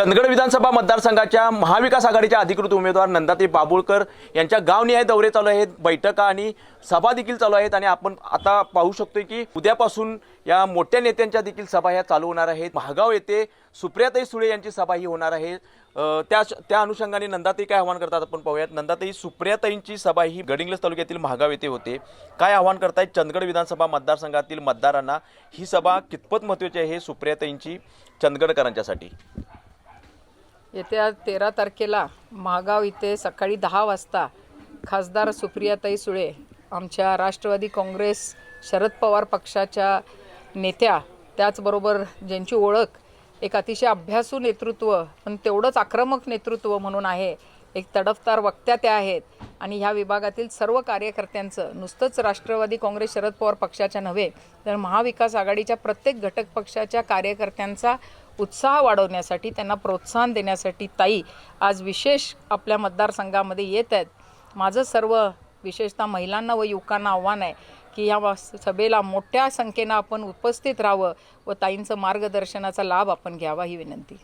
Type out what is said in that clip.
चंदगड विधानसभा मतदारसंघाच्या महाविकास आघाडीच्या अधिकृत उमेदवार नंदाताई बाबुळकर यांच्या गावनिहाय दौरे चालू आहेत बैठका आणि सभा देखील चालू आहेत आणि आपण आता पाहू शकतोय की उद्यापासून या मोठ्या नेत्यांच्या देखील सभा ह्या चालू होणार आहेत. महागाव येथे सुप्रियाताई सुळे यांची सभा ही होणार आहे. त्या त्या अनुषंगाने नंदाताई काय आव्हान करतात आपण पाहूयात. नंदाताई सुप्रियाताईंची सभा ही गडिंग्लज तालुक्यातील महागाव येथे होते. काय आव्हान करतायत चंदगड विधानसभा मतदारसंघातील मतदारांना? ही सभा कितपत महत्त्वाची आहे सुप्रियाताईंची चंदगडकरांच्यासाठी? येत्या तेरा तारखेला महागाव इथे सकाळी दहा वाजता खासदार सुप्रियाताई सुळे आमच्या राष्ट्रवादी काँग्रेस शरद पवार पक्षाच्या नेत्या त्याचबरोबर ज्यांची ओळख एक अतिशय अभ्यासू नेतृत्व पण तेवढंच आक्रमक नेतृत्व म्हणून आहे एक तडफदार वक्त्या त्या आहेत. आणि ह्या विभागातील सर्व कार्यकर्त्यांचं नुसतंच राष्ट्रवादी काँग्रेस शरद पवार पक्षाच्या नव्हे तर महाविकास आघाडीच्या प्रत्येक घटक पक्षाच्या कार्यकर्त्यांचा उत्साह वाढवण्यासाठी त्यांना प्रोत्साहन देण्यासाठी ताई आज विशेष आपल्या मतदारसंघामध्ये येत आहेत. माझं सर्व विशेषतः महिलांना व युवकांना आव्हान आहे की या सभेला मोठ्या संख्येनं आपण उपस्थित राहावं व ताईंचं मार्गदर्शनाचा लाभ आपण घ्यावा ही विनंती.